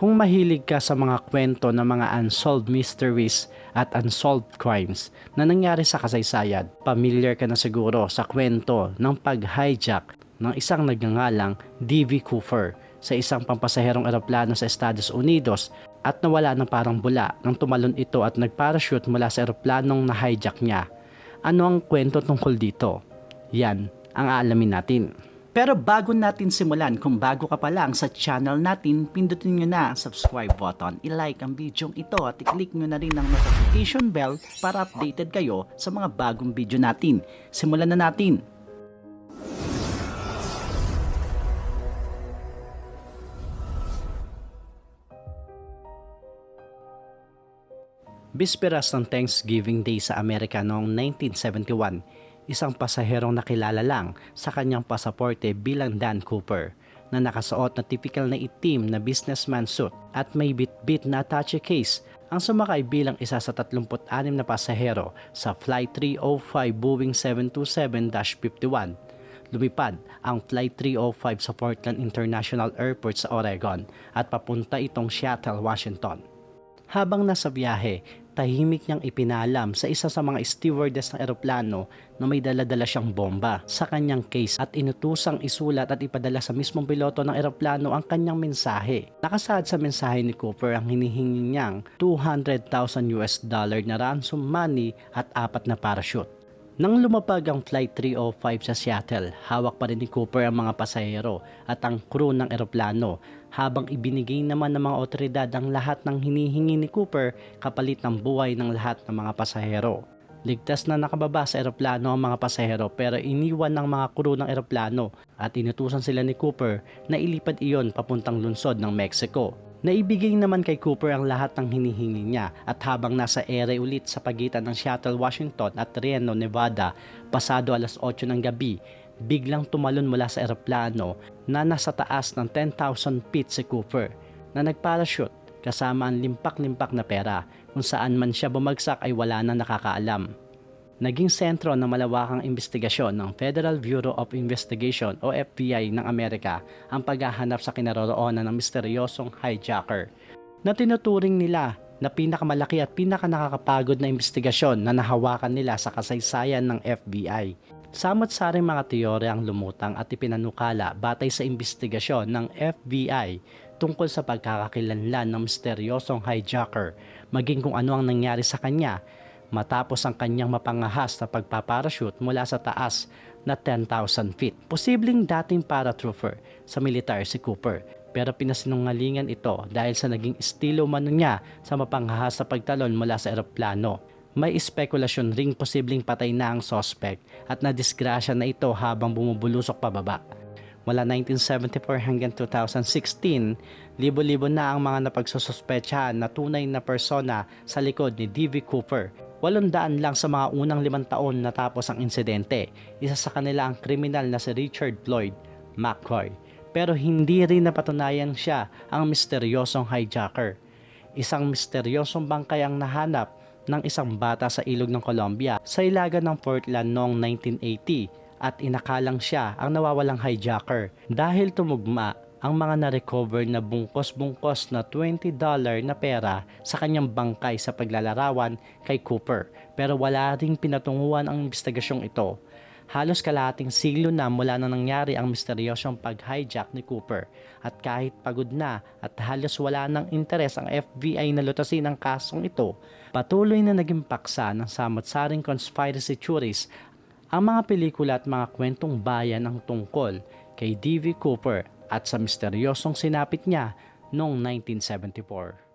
Kung mahilig ka sa mga kwento ng mga unsolved mysteries at unsolved crimes na nangyari sa kasaysayan, familiar ka na siguro sa kwento ng pag-hijack ng isang nagngangalang D.V. Cooper sa isang pampasaherong eroplano sa Estados Unidos at nawala ng parang bula nang tumalon ito at nagparachute mula sa eroplanong na-hijack niya. Ano ang kwento tungkol dito? Yan ang aalamin natin. Pero bago natin simulan, kung bago ka pa lang sa channel natin, pindutin nyo na ang subscribe button, i-like ang video ito at i-click nyo na rin ang notification bell para updated kayo sa mga bagong video natin. Simulan na natin! Bisperas ng Thanksgiving Day sa Amerika noong 1971, isang pasaherong nakilala lang sa kanyang pasaporte bilang Dan Cooper na nakasuot na typical na itim na businessman suit at may bit-bit na attache case ang sumakay bilang isa sa 36 na pasahero sa Flight 305 Boeing 727-51. Lumipad ang Flight 305 sa Portland International Airport sa Oregon at papunta itong Seattle, Washington. Habang nasa biyahe, tahimik niyang ipinalam sa isa sa mga stewardess ng eroplano na may daladala siyang bomba sa kanyang case at inutusang isulat at ipadala sa mismong piloto ng eroplano ang kanyang mensahe. Nakasaad sa mensahe ni Cooper ang hinihingi niyang 200,000 US dollar na ransom money at apat na parachute. Nang lumapag ang Flight 305 sa Seattle, hawak pa rin ni Cooper ang mga pasahero at ang crew ng eroplano habang ibinigay naman ng mga otoridad ang lahat ng hinihingi ni Cooper kapalit ng buhay ng lahat ng mga pasahero. Ligtas na nakababa sa eroplano ang mga pasahero pero iniwan ng mga crew ng eroplano at inutusan sila ni Cooper na ilipad iyon papuntang lungsod ng Mexico. Naibigay naman kay Cooper ang lahat ng hinihingi niya at habang nasa ere ulit sa pagitan ng Seattle, Washington at Reno, Nevada, pasado alas 8 ng gabi, biglang tumalon mula sa eroplano na nasa taas ng 10,000 feet si Cooper na nagparachute kasama ang limpak-limpak na pera. Kung saan man siya bumagsak ay wala na nakakaalam naging sentro ng malawakang investigasyon ng Federal Bureau of Investigation o FBI ng Amerika ang paghahanap sa kinaroroonan ng misteryosong hijacker na tinuturing nila na pinakamalaki at pinakanakakapagod na investigasyon na nahawakan nila sa kasaysayan ng FBI. Samot-saring mga teorya ang lumutang at ipinanukala batay sa investigasyon ng FBI tungkol sa pagkakakilanlan ng misteryosong hijacker maging kung ano ang nangyari sa kanya matapos ang kanyang mapangahas na pagpaparachute mula sa taas na 10,000 feet. Posibleng dating paratrooper sa militar si Cooper pero pinasinungalingan ito dahil sa naging estilo mano niya sa mapangahas sa pagtalon mula sa eroplano. May espekulasyon ring posibleng patay na ang suspect at nadisgrasya na ito habang bumubulusok pababa. Mula 1974 hanggang 2016, libo-libo na ang mga napagsususpetsahan na tunay na persona sa likod ni D.V. Cooper Walong lang sa mga unang limang taon natapos ang insidente. Isa sa kanila ang kriminal na si Richard Floyd McCoy. Pero hindi rin napatunayan siya ang misteryosong hijacker. Isang misteryosong bangkay ang nahanap ng isang bata sa ilog ng Colombia sa ilagan ng Portland noong 1980 at inakalang siya ang nawawalang hijacker dahil tumugma ang mga na-recover na bungkos-bungkos na $20 na pera sa kanyang bangkay sa paglalarawan kay Cooper pero wala ring pinatunguhan ang investigasyong ito. Halos kalahating siglo na mula na nangyari ang misteryosong pag-hijack ni Cooper at kahit pagod na at halos wala ng interes ang FBI na lutasin ang kasong ito, patuloy na naging paksa ng samot-saring conspiracy theories ang mga pelikula at mga kwentong bayan ang tungkol kay D.V. Cooper at sa misteryosong sinapit niya noong 1974.